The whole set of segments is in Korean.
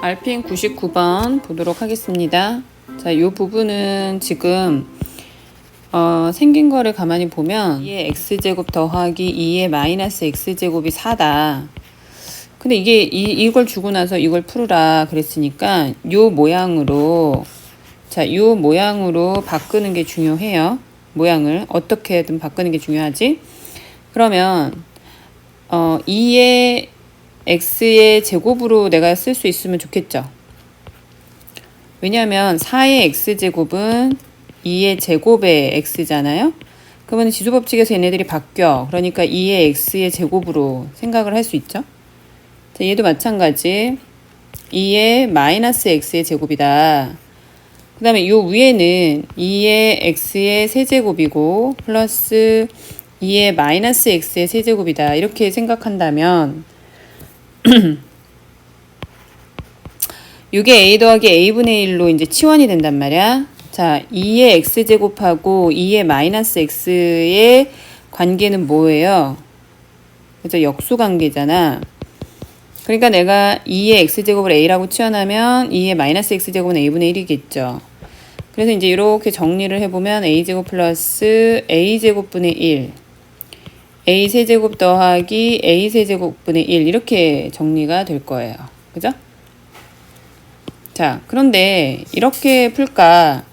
알핀 99번 보도록 하겠습니다. 자, 이 부분은 지금 어, 생긴 거를 가만히 보면 2의 x제곱 더하기 2의 마이너스 x제곱이 4다. 근데 이게 이, 이걸 주고 나서 이걸 풀으라 그랬으니까 요 모양으로 자, 요 모양으로 바꾸는 게 중요해요. 모양을 어떻게든 바꾸는 게 중요하지. 그러면 어, 2의 x의 제곱으로 내가 쓸 수 있으면 좋겠죠. 왜냐하면 4의 x제곱은 2의 제곱의 x잖아요. 그러면 지수법칙에서 얘네들이 바뀌어. 그러니까 2의 x의 제곱으로 생각을 할 수 있죠. 자, 얘도 마찬가지. 2의 마이너스 x의 제곱이다. 그 다음에 요 위에는 2의 x의 세제곱이고 플러스 2의 마이너스 x의 세제곱이다. 이렇게 생각한다면 이게 a 더하기 a분의 1로 이제 치환이 된단 말이야. 자, 2의 x제곱하고 2의 마이너스 x의 관계는 뭐예요? 그래서 역수 관계잖아. 그러니까 내가 2의 x제곱을 a라고 치환하면 2의 마이너스 x제곱은 a분의 1이겠죠. 그래서 이제 이렇게 정리를 해보면 a제곱 플러스 a제곱분의 1 a 세제곱 더하기 a 세제곱분의 1 이렇게 정리가 될 거예요. 그죠? 자, 그런데 이렇게 풀까?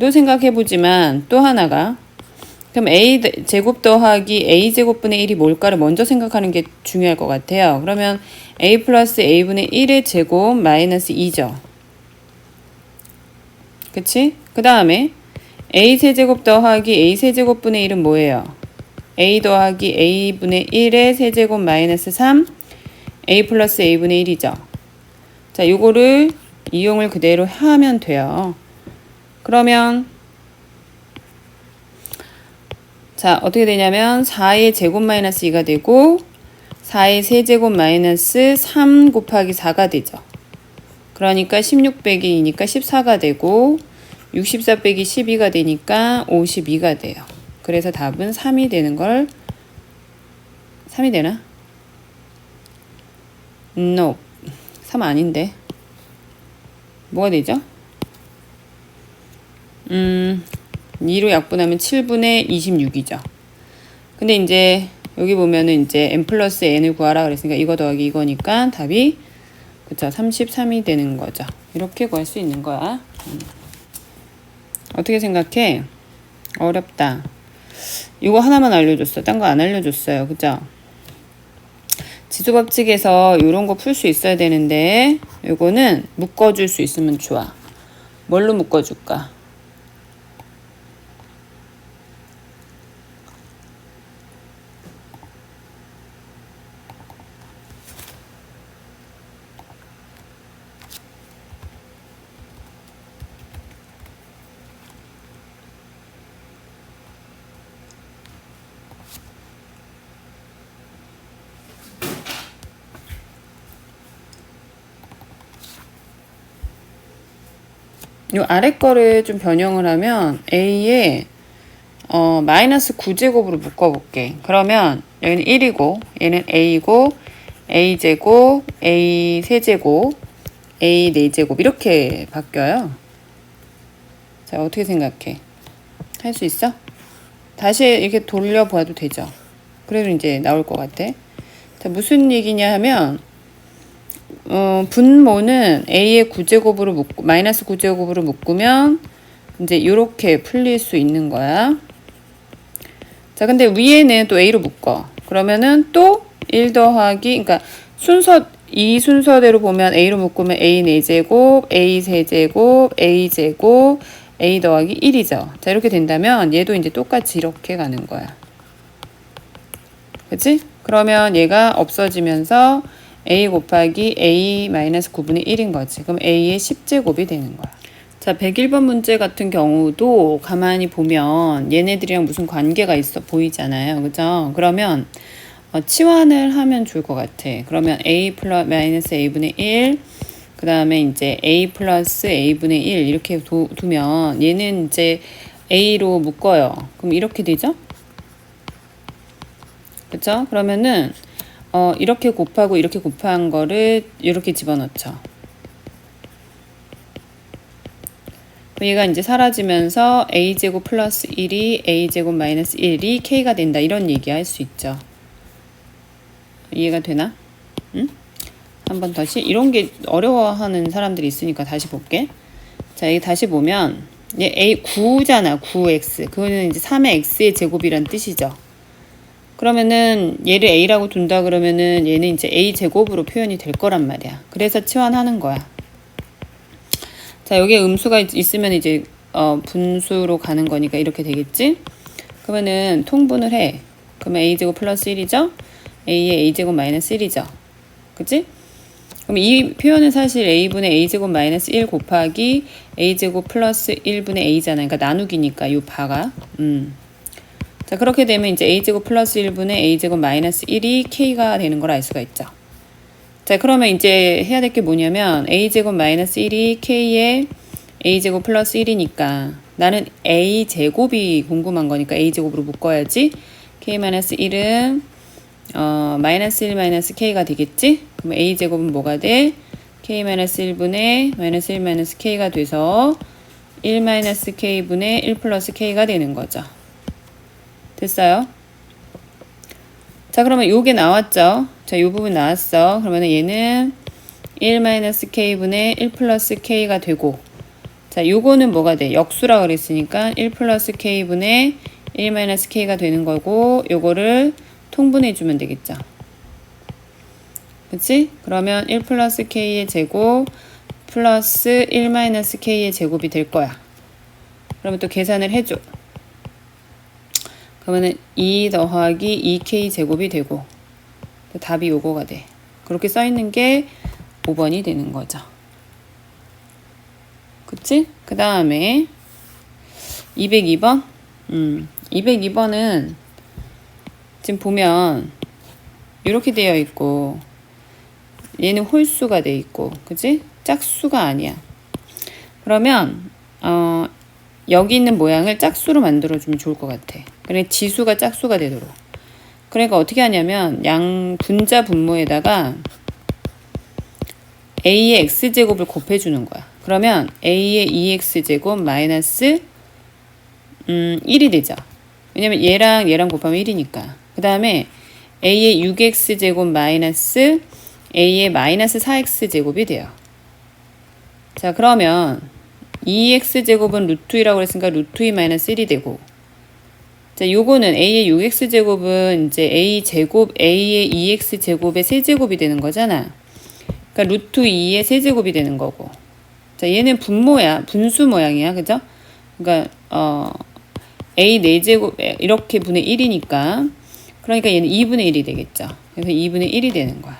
도 생각해 보지만 또 하나가 그럼 a 제곱 더하기 a 제곱분의 1이 뭘까를 먼저 생각하는 게 중요할 것 같아요. 그러면 a 플러스 a분의 1의 제곱 마이너스 2죠. 그치? 그 다음에 a 세제곱 더하기 a 세제곱분의 1은 뭐예요? A 더하기 a분의 1의 세제곱 마이너스 3 a 플러스 a분의 1이죠. 자, 요거를 이용을 그대로 하면 돼요. 그러면 자, 어떻게 되냐면 4의 제곱 마이너스 2가 되고 4의 세제곱 마이너스 3 곱하기 4가 되죠. 그러니까 16 빼기 2니까 14가 되고 64 빼기 12가 되니까 52가 돼요. 그래서 답은 3이 되는 걸 3이 되나? No. 3 아닌데. 뭐가 되죠? 음, 2로 약분하면 7분의 26이죠. 근데 이제 여기 보면은 이제 n 플러스 n을 구하라 그랬으니까 이거 더하기 이거니까 답이 그쵸 33이 되는 거죠. 이렇게 구할 수 있는 거야. 음. 어떻게 생각해? 어렵다. 이거 하나만 알려줬어. 딴거 안 알려줬어요. 그죠? 지수법칙에서 이런 거 풀 수 있어야 되는데 이거는 묶어줄 수 있으면 좋아. 뭘로 묶어줄까? 요 아래 거를 좀 변형을 하면 a에 어, 마이너스 9제곱으로 묶어볼게. 그러면 여기는 1이고 얘는 a고 a제곱, a 세제곱, a 4제곱 이렇게 바뀌어요. 자 어떻게 생각해? 할 수 있어? 다시 이렇게 돌려봐도 되죠. 그래도 이제 나올 것 같아. 자 무슨 얘기냐 하면 어, 분모는 a의 9제곱으로 묶고 마이너스 9제곱으로 묶으면 이제 이렇게 풀릴 수 있는 거야. 자, 근데 위에는 또 a로 묶어. 그러면은 또 1 더하기 그러니까 순서 이 순서대로 보면 a로 묶으면 a 4제곱, a 세제곱, a 제곱, a 더하기 1이죠. 자, 이렇게 된다면 얘도 이제 똑같이 이렇게 가는 거야. 그치? 그러면 얘가 없어지면서 a 곱하기 a 마이너스 9분의 1인 거지. 그럼 a의 10제곱이 되는 거야. 자, 101번 문제 같은 경우도 가만히 보면 얘네들이랑 무슨 관계가 있어 보이잖아요. 그죠? 그러면 어, 치환을 하면 좋을 것 같아. 그러면 a 플러스 마이너스 a분의 1, 그 다음에 이제 a 플러스 a분의 1 이렇게 두, 두면 얘는 이제 a로 묶어요. 그럼 이렇게 되죠? 그죠? 그러면은 어, 이렇게 곱하고 이렇게 곱한 거를 이렇게 집어넣죠. 얘가 이제 사라지면서 a제곱 플러스 1이 a제곱 마이너스 1이 k가 된다. 이런 얘기 할 수 있죠. 이해가 되나? 응? 한번 다시 이런 게 어려워하는 사람들이 있으니까 다시 볼게. 자, 여기 다시 보면 얘 a 9잖아. 9x. 그거는 이제 3의 x의 제곱이란 뜻이죠. 그러면은 얘를 a라고 둔다 그러면은 얘는 이제 a 제곱으로 표현이 될 거란 말이야. 그래서 치환하는 거야. 자, 여기에 음수가 있- 있으면 이제 어, 분수로 가는 거니까 이렇게 되겠지? 그러면은 통분을 해. 그러면 a제곱 플러스 1이죠? a의 a제곱 마이너스 1이죠. 그치? 그럼 이 표현은 사실 a분의 a제곱 마이너스 1 곱하기 a제곱 플러스 1분의 a잖아요. 그러니까 나누기니까 이 바가. 음. 자, 그렇게 되면 이제 a제곱 플러스 1분의 a제곱 마이너스 1이 k가 되는 걸 알 수가 있죠. 자, 그러면 이제 해야 될 게 뭐냐면 a제곱 마이너스 1이 k의 a제곱 플러스 1이니까 나는 a제곱이 궁금한 거니까 a제곱으로 묶어야지. k 마이너스 1은 어, 마이너스 1 마이너스 k가 되겠지? 그럼 a제곱은 뭐가 돼? k 마이너스 1분의 마이너스 1 마이너스 k가 돼서 1 마이너스 k분의 1 플러스 k가 되는 거죠. 됐어요? 자, 그러면 요게 나왔죠? 자, 요 부분 나왔어. 그러면 얘는 1 마이너스 k분의 1 플러스 k가 되고 자, 요거는 뭐가 돼? 역수라 그랬으니까 1 플러스 k분의 1 마이너스 k가 되는 거고 요거를 통분해 주면 되겠죠. 그치? 그러면 1 플러스 k의 제곱 플러스 1 마이너스 k의 제곱이 될 거야. 그러면 또 계산을 해줘. 그러면은 2 더하기 2k 제곱이 되고 또 답이 요거가 돼. 그렇게 써 있는 게 5번이 되는 거죠. 그치? 그 다음에 202번? 음, 202번은 지금 보면 이렇게 되어 있고 얘는 홀수가 돼 있고 그치? 짝수가 아니야. 그러면 어, 여기 있는 모양을 짝수로 만들어주면 좋을 것 같아. 그래 지수가 짝수가 되도록. 그러니까 어떻게 하냐면 양 분자 분모에다가 a의 x제곱을 곱해주는 거야. 그러면 a의 2x제곱 마이너스 음, 1이 되죠. 왜냐면 얘랑 얘랑 곱하면 1이니까. 그 다음에 a의 6x제곱 마이너스 a의 마이너스 4x제곱이 돼요. 자 그러면 2x제곱은 루트 2라고 그랬으니까 루트 2 마이너스 1이 되고 자 요거는 a의 6x제곱은 이제 a제곱 a의 2x제곱의 세제곱이 되는 거잖아. 그러니까 루트 2의 세제곱이 되는 거고 자 얘는 분모야 분수 모양이야 그죠? 그러니까 어 a 4제곱 이렇게 분의 1이니까 그러니까 얘는 2분의 1이 되겠죠. 그래서 2분의 1이 되는 거야.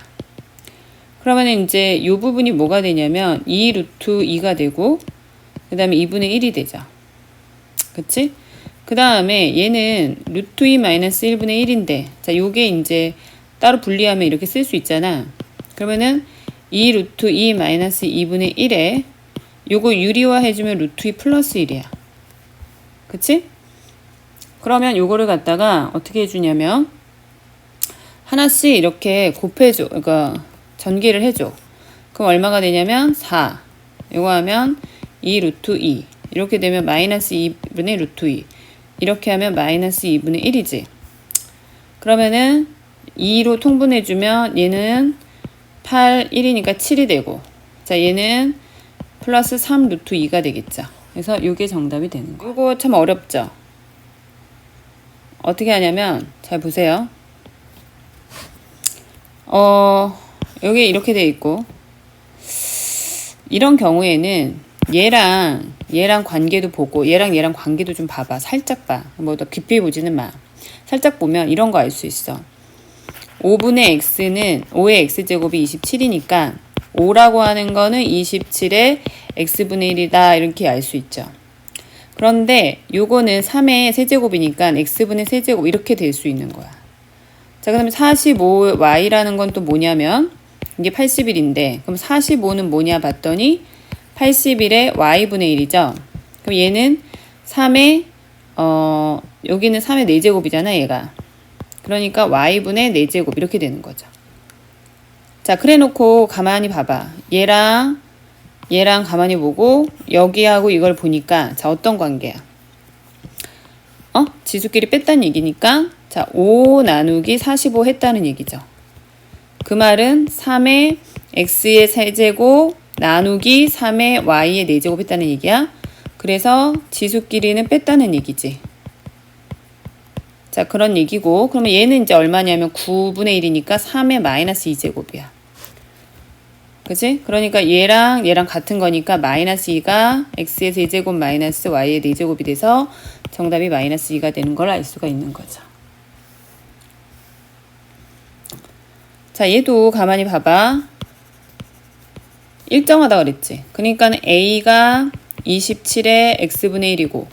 그러면 이제 이 부분이 뭐가 되냐면 2 루트 2가 되고 그 다음에 2분의 1이 되죠. 그치? 그 다음에 얘는 루트 2 마이너스 1분의 1인데 자 요게 이제 따로 분리하면 이렇게 쓸 수 있잖아. 그러면은 2 루트 2 마이너스 2분의 1에 요거 유리화 해주면 루트 2 플러스 1이야. 그치? 그러면 요거를 갖다가 어떻게 해주냐면 하나씩 이렇게 곱해줘. 그러니까 전개를 해줘. 그럼 얼마가 되냐면 4. 요거 하면 2 루트 2. 이렇게 되면 마이너스 2분의 루트 2. 이렇게 하면 마이너스 2분의 1이지. 그러면은 2로 통분해 주면 얘는 8, 1이니까 7이 되고. 자, 얘는 플러스 3 루트 2가 되겠죠. 그래서 이게 정답이 되는 거예요. 이거 참 어렵죠? 어떻게 하냐면, 잘 보세요. 어, 여기 이렇게 돼 있고, 이런 경우에는 얘랑 얘랑 관계도 보고 얘랑 얘랑 관계도 좀 봐봐. 살짝 봐. 뭐 더 깊이 보지는 마. 살짝 보면 이런 거 알 수 있어. 5분의 x는 5의 x제곱이 27이니까 5라고 하는 거는 27의 x분의 1이다 이렇게 알 수 있죠. 그런데 요거는 3의 세제곱이니까 x분의 세제곱 이렇게 될 수 있는 거야. 자, 그 다음에 45y라는 건 또 뭐냐면 이게 81인데 그럼 45는 뭐냐 봤더니 81의 y분의 1이죠. 그럼 얘는 3의 어 여기는 3의 4제곱이잖아, 얘가. 그러니까 y분의 4제곱 이렇게 되는 거죠. 자, 그래 놓고 가만히 봐봐. 얘랑 얘랑 가만히 보고 여기하고 이걸 보니까 자, 어떤 관계야? 어? 지수끼리 뺐다는 얘기니까 자, 5 나누기 45 했다는 얘기죠. 그 말은 3의 x의 세제곱 나누기 3의 y의 4제곱 했다는 얘기야. 그래서 지수끼리는 뺐다는 얘기지. 자, 그런 얘기고, 그러면 얘는 이제 얼마냐면 9분의 1이니까 3의 마이너스 2제곱이야. 그지? 그러니까 얘랑 얘랑 같은 거니까 마이너스 2가 x의 세제곱 마이너스 y의 4제곱이 돼서 정답이 마이너스 2가 되는 걸 알 수가 있는 거죠. 자, 얘도 가만히 봐봐. 일정하다 그랬지. 그러니까 a가 27의 x분의 1이고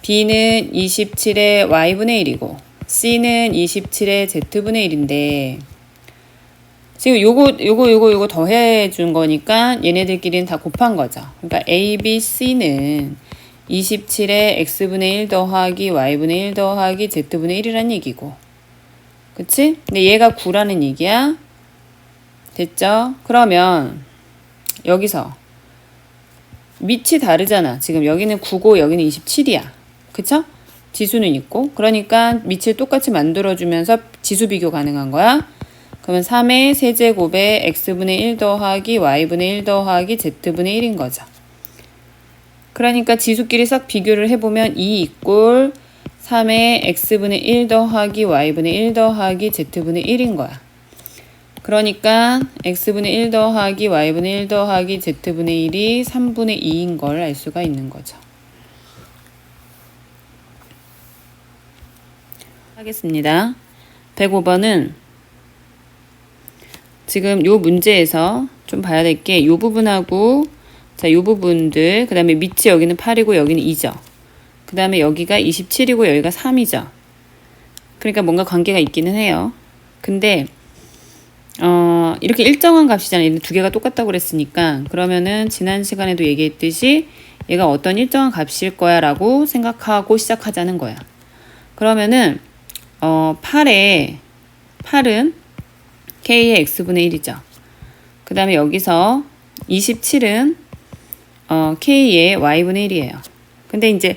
b는 27의 y분의 1이고 c는 27의 z분의 1인데 지금 요거 요거 요거 요거 더해 준 거니까 얘네들끼리는 다 곱한 거죠. 그러니까 a, b, c는 27의 x분의 1 더하기 y분의 1 더하기 z분의 1이란 얘기고 그치? 근데 얘가 9라는 얘기야. 됐죠? 그러면 여기서 밑이 다르잖아. 지금 여기는 9고 여기는 27이야. 그쵸? 지수는 있고. 그러니까 밑을 똑같이 만들어주면서 지수 비교 가능한 거야. 그러면 3의 세제곱에 x분의 1 더하기 y분의 1 더하기 z분의 1인 거죠. 그러니까 지수끼리 싹 비교를 해보면 2 이꼴 3의 x분의 1 더하기 y분의 1 더하기 z분의 1인 거야. 그러니까 x분의 1 더하기 y분의 1 더하기 z분의 1이 3분의 2인 걸 알 수가 있는 거죠. 하겠습니다. 105번은 지금 요 문제에서 좀 봐야 될 게 요 부분하고 자, 요 부분들 그 다음에 밑이 여기는 8이고 여기는 2죠. 그 다음에 여기가 27이고 여기가 3이죠. 그러니까 뭔가 관계가 있기는 해요. 근데 어, 이렇게 일정한 값이잖아요. 두 개가 똑같다고 그랬으니까. 그러면은 지난 시간에도 얘기했듯이 얘가 어떤 일정한 값일 거야 라고 생각하고 시작하자는 거야. 그러면은, 어, 8에, 8은 k의 x분의 1이죠. 그 다음에 여기서 27은 어, k의 y분의 1이에요. 근데 이제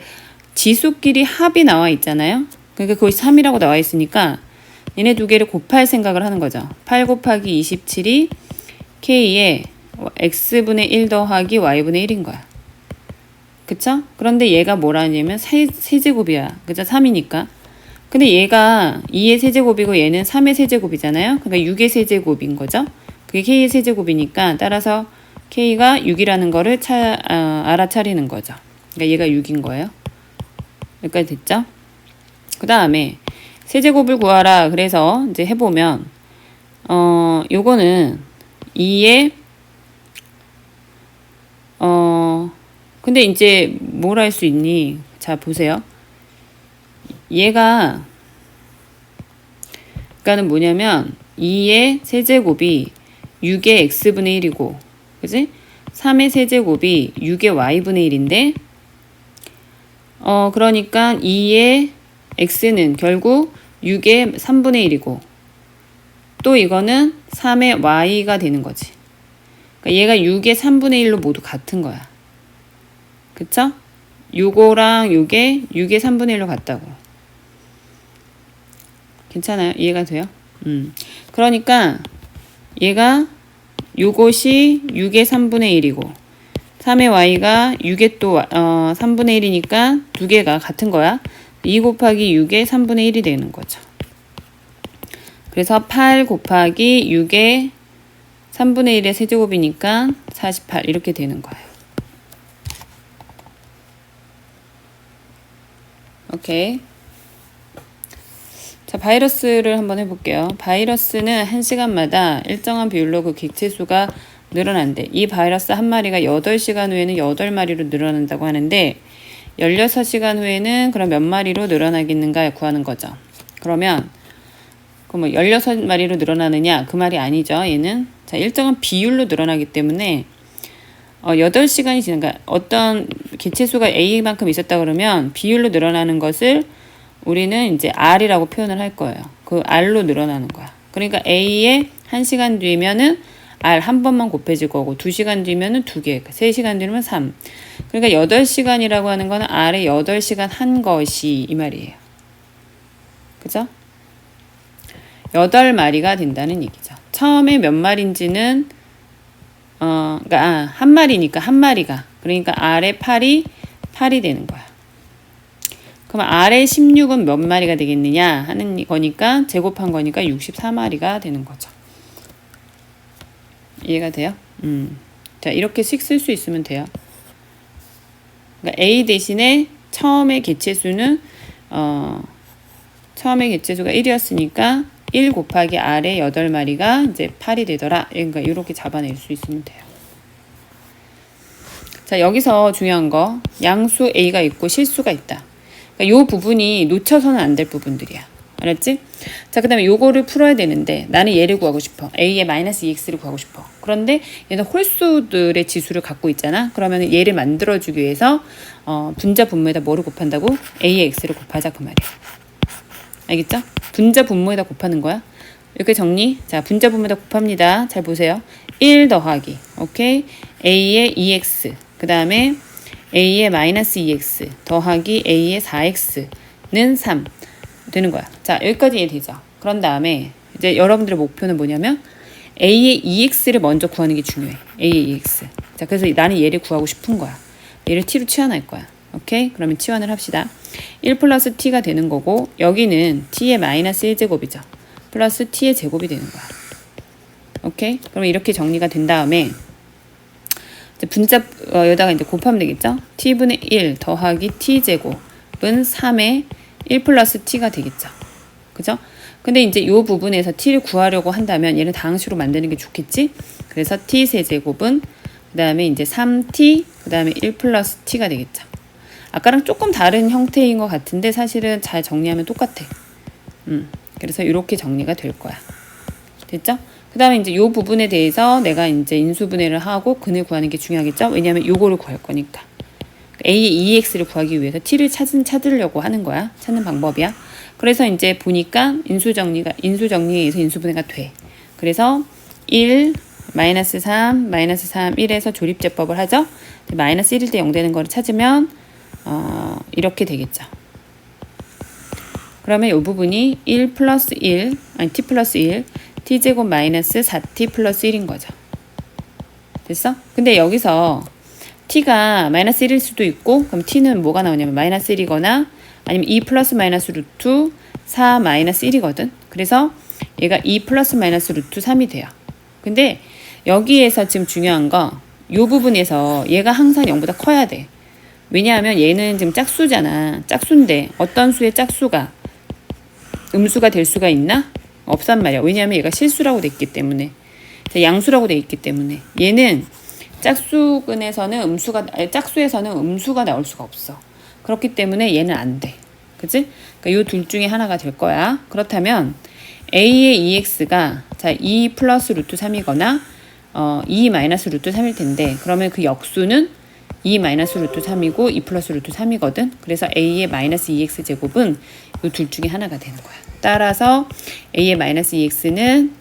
지수끼리 합이 나와 있잖아요. 그러니까 거기 3이라고 나와 있으니까 얘네 두 개를 곱할 생각을 하는 거죠. 8 곱하기 27이 k의 x분의 1 더하기 y분의 1인 거야. 그쵸? 그런데 얘가 뭐라냐면 세, 세제곱이야. 그죠? 3이니까. 근데 얘가 2의 세제곱이고 얘는 3의 세제곱이잖아요. 그러니까 6의 세제곱인 거죠. 그게 k의 세제곱이니까 따라서 k가 6이라는 거를 차, 어, 알아차리는 거죠. 그러니까 얘가 6인 거예요. 여기까지 됐죠? 그 다음에 세제곱을 구하라. 그래서 이제 해보면, 어, 요거는 2에, 어, 근데 이제 뭘 할 수 있니? 자, 보세요. 얘가, 그니까는 뭐냐면, 2의 세제곱이 6의 x분의 1이고, 그지? 3의 세제곱이 6의 y분의 1인데, 어, 그러니까 2의 x는 결국 6의 3분의 1이고 또 이거는 3의 y가 되는 거지. 그러니까 얘가 6의 3분의 1로 모두 같은 거야. 그쵸? 요거랑 요게 6의 3분의 1로 같다고. 괜찮아요? 이해가 돼요? 음. 그러니까 얘가 요것이 6의 3분의 1이고 3의 y가 6의 또 어, 3분의 1이니까 두 개가 같은 거야. 2 곱하기 6의 3분의 1이 되는 거죠. 그래서 8 곱하기 6의 3분의 1의 세제곱이니까 48 이렇게 되는 거예요. 오케이. 자, 바이러스를 한번 해볼게요. 바이러스는 1시간마다 일정한 비율로 그 객체수가 늘어난대. 이 바이러스 한 마리가 8시간 후에는 8마리로 늘어난다고 하는데 16시간 후에는 그럼 몇 마리로 늘어나겠는가 구하는 거죠. 그러면 그뭐 16마리로 늘어나느냐 그 말이 아니죠. 얘는 자, 일정한 비율로 늘어나기 때문에 어, 8시간이 지난 가 어떤 개체수가 A만큼 있었다 그러면 비율로 늘어나는 것을 우리는 이제 R이라고 표현을 할 거예요. 그 R로 늘어나는 거야. 그러니까 A의 1시간 뒤면은 R 한 번만 곱해질 거고 2시간 뒤면은 2개, 3시간 뒤면 3. 그러니까 8시간이라고 하는 거는 R에 8시간 한 것이 이 말이에요. 그죠? 8마리가 된다는 얘기죠. 처음에 몇 마리인지는 어, 그러니까 아, 한 마리니까 한 마리가 그러니까 R의 8이 8이 되는 거야. 그럼 R의 16은 몇 마리가 되겠느냐 하는 거니까 제곱한 거니까 64마리가 되는 거죠. 이해가 돼요? 음. 자, 이렇게 식쓸수 있으면 돼요. 그러니까 A 대신에 처음에 개체수는 어 처음에 개체수가 1이었으니까 1 곱하기 R의 8마리가 이제 8이 되더라. 그러니까 이렇게 잡아낼 수 있으면 돼요. 자, 여기서 중요한 거. 양수 A가 있고 실수가 있다. 그러니까 요 부분이 놓쳐서는 안 될 부분들이야. 알았지? 자, 그 다음에 요거를 풀어야 되는데 나는 얘를 구하고 싶어. A의 마이너스 2x를 구하고 싶어. 그런데 얘는 홀수들의 지수를 갖고 있잖아. 그러면 얘를 만들어주기 위해서 어, 분자 분모에다 뭐를 곱한다고? A의 x를 곱하자 그 말이야. 알겠죠? 분자 분모에다 곱하는 거야. 이렇게 정리. 자, 분자 분모에다 곱합니다. 잘 보세요. 1 더하기. 오케이. A의 2x. 그 다음에 A의 마이너스 2x 더하기 A의 4x는 3 되는 거야. 자, 여기까지 이해되죠? 그런 다음에 이제 여러분들의 목표는 뭐냐면 A의 2x를 먼저 구하는 게 중요해. A의 2x. 자, 그래서 나는 얘를 구하고 싶은 거야. 얘를 t로 치환할 거야. 오케이? 그러면 치환을 합시다. 1 플러스 t가 되는 거고 여기는 t의 마이너스 1제곱이죠. 플러스 t의 제곱이 되는 거야. 오케이? 그러면 이렇게 정리가 된 다음에 이제 분자 어, 여기다가 이제 곱하면 되겠죠? t분의 1 더하기 t제곱은 3의 1 플러스 t가 되겠죠. 그죠? 근데 이제 요 부분에서 t를 구하려고 한다면 얘는 다항식으로 만드는 게 좋겠지? 그래서 t 세제곱은 그 다음에 이제 3t 그 다음에 1 플러스 t가 되겠죠. 아까랑 조금 다른 형태인 것 같은데 사실은 잘 정리하면 똑같아. 음, 그래서 이렇게 정리가 될 거야. 됐죠? 그 다음에 이제 요 부분에 대해서 내가 이제 인수분해를 하고 근을 구하는 게 중요하겠죠? 왜냐하면 요거를 구할 거니까. A의 2x를 구하기 위해서 t를 찾은, 찾으려고 하는 거야. 찾는 방법이야. 그래서 이제 보니까 인수정리가, 인수정리에서 인수분해가 돼. 그래서 1, 마이너스 3, 마이너스 3, 1에서 조립제법을 하죠. 마이너스 1일 때 0 되는 거를 찾으면, 어, 이렇게 되겠죠. 그러면 이 부분이 1 플러스 1, 아니 t 플러스 1, t제곱 마이너스 4t 플러스 1인 거죠. 됐어? 근데 여기서 t가 마이너스 1일 수도 있고 그럼 t는 뭐가 나오냐면 마이너스 1이거나 아니면 2 플러스 마이너스 루트 4 마이너스 1이거든. 그래서 얘가 2 플러스 마이너스 루트 3이 돼요. 근데 여기에서 지금 중요한 거 이 부분에서 얘가 항상 0보다 커야 돼. 왜냐하면 얘는 지금 짝수잖아. 짝수인데 어떤 수의 짝수가 음수가 될 수가 있나? 없단 말이야. 왜냐하면 얘가 실수라고 돼 있기 때문에. 양수라고 돼 있기 때문에. 얘는 짝수근에서는 음수가 짝수에서는 음수가 나올 수가 없어. 그렇기 때문에 얘는 안 돼. 그지? 그러니까 이 둘 중에 하나가 될 거야. 그렇다면 a의 2x가 자, 2 플러스 루트 3이거나 어, 2 마이너스 루트 3일 텐데 그러면 그 역수는 2 마이너스 루트 3이고 2 플러스 루트 3이거든. 그래서 a의 마이너스 2x 제곱은 이 둘 중에 하나가 되는 거야. 따라서 a의 마이너스 2x는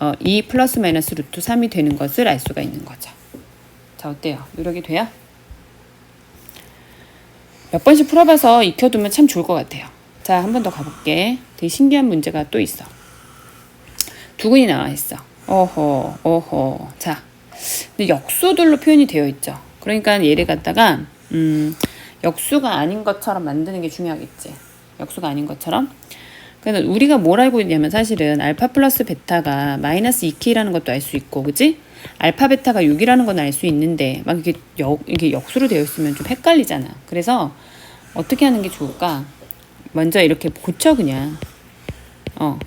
어, 2 플러스 마이너스 루트 3이 되는 것을 알 수가 있는 거죠. 자, 어때요? 노력이 돼요? 몇 번씩 풀어봐서 익혀두면 참 좋을 것 같아요. 자, 한 번 더 가볼게. 되게 신기한 문제가 또 있어. 두 군이 나와 있어. 어허, 어허. 자, 근데 역수들로 표현이 되어 있죠. 그러니까 얘를 갖다가 음, 역수가 아닌 것처럼 만드는 게 중요하겠지. 역수가 아닌 것처럼. 그래서 우리가 뭘 알고 있냐면 사실은 알파 플러스 베타가 마이너스 2k라는 것도 알 수 있고, 그지? 알파 베타가 6이라는 건 알 수 있는데 막 이게 역 이게 역수로 되어 있으면 좀 헷갈리잖아. 그래서 어떻게 하는 게 좋을까? 먼저 이렇게 고쳐 그냥. 어.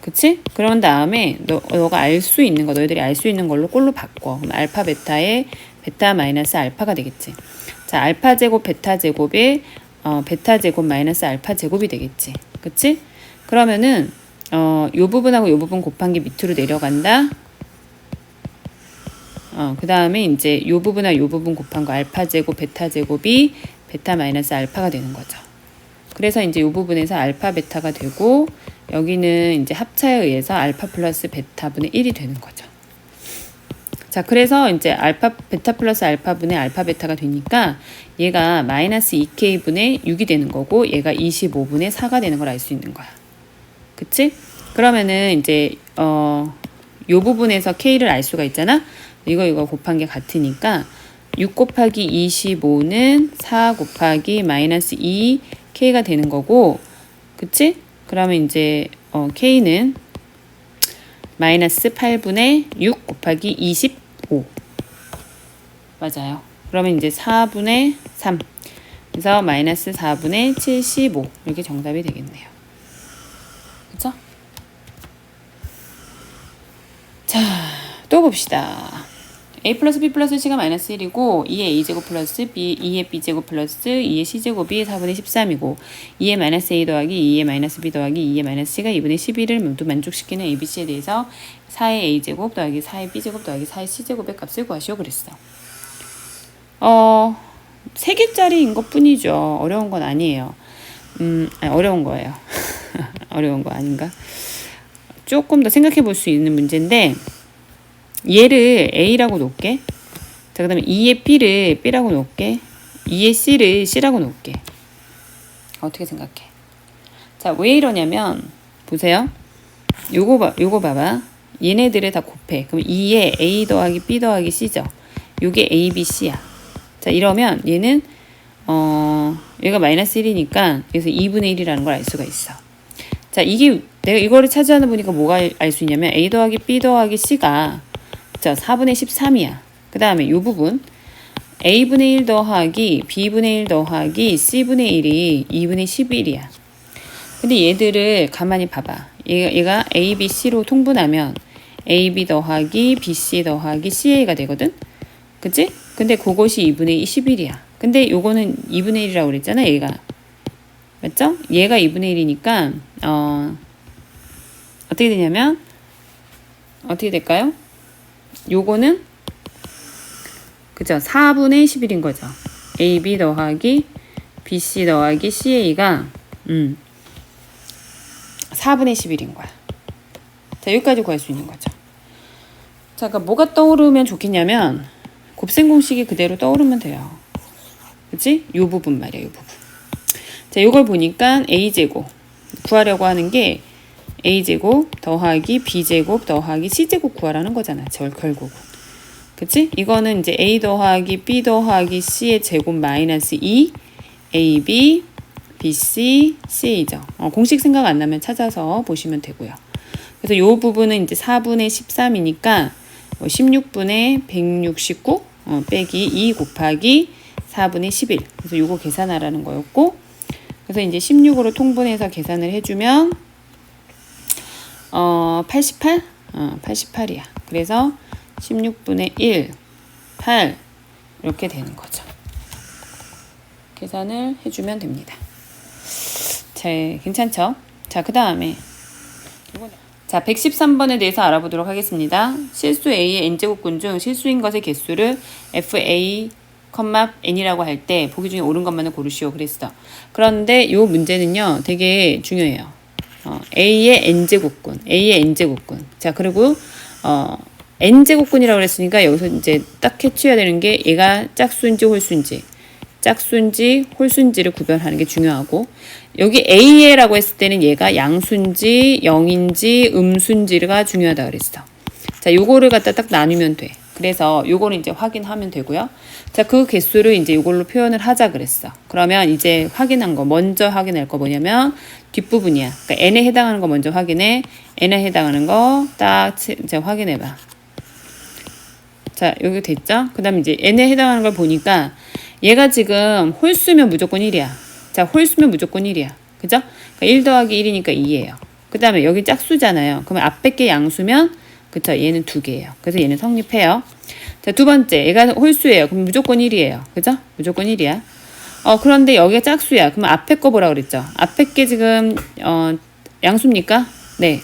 그치? 그런 다음에 너, 너가 알 수 있는 거, 너희들이 알 수 있는 걸로 꼴로 바꿔. 그럼 알파 베타의 베타 마이너스 알파가 되겠지. 자, 알파 제곱 베타 제곱의 어, 베타 제곱 마이너스 알파 제곱이 되겠지. 그치? 그러면은 어, 요 부분하고 요 부분 곱한 게 밑으로 내려간다. 어, 그 다음에 이제 요 부분하고 요 부분 곱한 거 알파 제곱 베타 제곱이 베타 마이너스 알파가 되는 거죠. 그래서 이제 이 부분에서 알파 베타가 되고 여기는 이제 합차에 의해서 알파 플러스 베타분의 1이 되는 거죠. 자, 그래서 이제 알파 베타 플러스 알파분의 알파 베타가 되니까 얘가 마이너스 2k분의 6이 되는 거고 얘가 25분의 4가 되는 걸 알 수 있는 거야. 그치? 그러면은 이제 어, 요 부분에서 k를 알 수가 있잖아. 이거 이거 곱한 게 같으니까 6 곱하기 25는 4 곱하기 마이너스 2 k가 되는 거고, 그치? 그러면 이제 어, k는 마이너스 8분의 6 곱하기 25 맞아요. 그러면 이제 4분의 3 그래서 마이너스 4분의 75 이렇게 정답이 되겠네요. 그쵸? 자, 또 봅시다. A 플러스 b 플러스 c가 마이너스 1이고 2의 a제곱 플러스 b 2의 b제곱 플러스 2의 c제곱이 4분의 13이고 2의 마이너스 a 더하기 2의 마이너스 b 더하기 2의 마이너스 c가 2분의 11을 모두 만족시키는 abc에 대해서 4의 a제곱 더하기 4의 b제곱 더하기 4의 c제곱의 값을 구하시오 그랬어. 어, 3개짜리인 것 뿐이죠. 어려운 건 아니에요. 음, 아니, 어려운 거예요. 어려운 거 아닌가? 조금 더 생각해 볼 수 있는 문제인데, 얘를 A라고 놓을게. 자, 그 다음에 2의 B를 B라고 놓을게. 2의 C를 C라고 놓을게. 어떻게 생각해? 자, 왜 이러냐면, 보세요. 요거 봐, 요거 봐봐. 얘네들을 다 곱해. 그럼 2의 A 더하기 B 더하기 C죠. 요게 A, B, C야. 자, 이러면 얘는, 어, 얘가 마이너스 1이니까, 여기서 2분의 1이라는 걸 알 수가 있어. 자, 이게, 내가 이거를 찾아하다 보니까 뭐가 알 수 있냐면, A 더하기 B 더하기 C가 자, 4분의 13이야. 그 다음에 이 부분 a분의 1 더하기 b분의 1 더하기 c분의 1이 2분의 11이야. 근데 얘들을 가만히 봐봐. 얘가, 얘가 a, b, c로 통분하면 a, b 더하기 b, c 더하기 ca가 되거든? 그치? 근데 그것이 2분의 11이야. 근데 요거는 2분의 1이라고 그랬잖아, 얘가. 맞죠? 얘가 2분의 1이니까, 어, 어떻게 되냐면, 어떻게 될까요? 요거는 그죠? 4분의 11인 거죠. AB 더하기 BC 더하기 CA가 음 4분의 11인 거야. 자, 여기까지 구할 수 있는 거죠. 자, 그러니까 뭐가 떠오르면 좋겠냐면 곱셈 공식이 그대로 떠오르면 돼요. 그치? 요 부분 말이야, 요 부분. 자, 요걸 보니까 A제곱 구하려고 하는 게 a제곱 더하기 b제곱 더하기 c제곱 구하라는 거잖아. 절 결국은. 그치? 이거는 이제 a 더하기 b 더하기 c의 제곱 마이너스 2 ab bc c죠. 어, 공식 생각 안 나면 찾아서 보시면 되고요. 그래서 요 부분은 이제 4분의 13이니까 16분의 169 어, 빼기 2 곱하기 4분의 11. 그래서 요거 계산하라는 거였고 그래서 이제 16으로 통분해서 계산을 해주면 어, 88? 어, 88이야. 그래서 16분의 1, 8 이렇게 되는 거죠. 계산을 해주면 됩니다. 자, 괜찮죠? 자, 그 다음에 자, 113번에 대해서 알아보도록 하겠습니다. 실수 A의 n제곱근 중 실수인 것의 개수를 FA, n이라고 할 때 보기 중에 옳은 것만을 고르시오 그랬어. 그런데 이 문제는요, 되게 중요해요. 어, A의 n제곱근, A의 n제곱근. 자, 그리고 어, n제곱근이라고 그랬으니까 여기서 이제 딱 해치워야 되는 게 얘가 짝수인지 홀수인지, 짝수인지 홀수인지를 구별하는 게 중요하고 여기 A라고 했을 때는 얘가 양수인지 영인지 음수인지가 중요하다 그랬어. 자, 요거를 갖다 딱 나누면 돼. 그래서 요거를 이제 확인하면 되고요. 자, 그 개수를 이제 이걸로 표현을 하자 그랬어. 그러면 이제 확인한 거, 먼저 확인할 거 뭐냐면 뒷부분이야. 그러니까 n에 해당하는 거 먼저 확인해. n에 해당하는 거 딱 이제 확인해 봐. 자, 여기 됐죠? 그 다음에 이제 n에 해당하는 걸 보니까 얘가 지금 홀수면 무조건 1이야. 자, 홀수면 무조건 1이야. 그죠? 그러니까 1 더하기 1이니까 2예요. 그 다음에 여기 짝수잖아요. 그러면 앞에 게 양수면 그쵸? 얘는 두 개예요. 그래서 얘는 성립해요. 자, 두 번째. 얘가 홀수예요. 그럼 무조건 1이에요. 그죠? 무조건 1이야. 어, 그런데 여기가 짝수야. 그럼 앞에 거 보라 그랬죠? 앞에 게 지금, 어, 양수입니까? 네.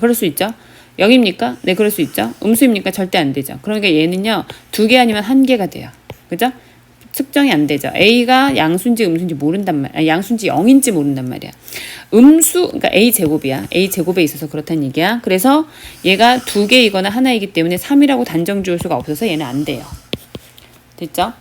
그럴 수 있죠. 0입니까? 네, 그럴 수 있죠. 음수입니까? 절대 안 되죠. 그러니까 얘는요, 두 개 아니면 한 개가 돼요. 그죠? 측정이 안 되죠. A가 양수인지 음수인지 모른단 말, 아, 양수인지 0인지 모른단 말이야. 음수, 그러니까 A 제곱이야. A 제곱에 있어서 그렇다는 얘기야. 그래서 얘가 두 개이거나 하나이기 때문에 3이라고 단정 지을 수가 없어서 얘는 안 돼요. 됐죠?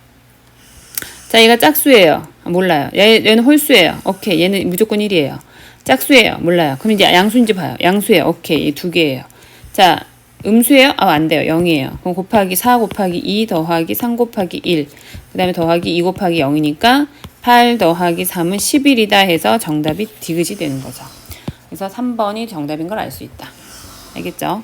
자, 얘가 짝수예요. 아, 몰라요. 얘, 얘는 홀수예요. 오케이. 얘는 무조건 1이에요. 짝수예요. 몰라요. 그럼 이제 양수인지 봐요. 양수예요. 오케이. 이 두 개예요. 자, 음수예요? 아, 안 돼요. 0이에요. 그럼 곱하기 4 곱하기 2 더하기 3 곱하기 1. 그 다음에 더하기 2 곱하기 0이니까 8 더하기 3은 11이다 해서 정답이 디귿이 되는 거죠. 그래서 3번이 정답인 걸 알 수 있다. 알겠죠?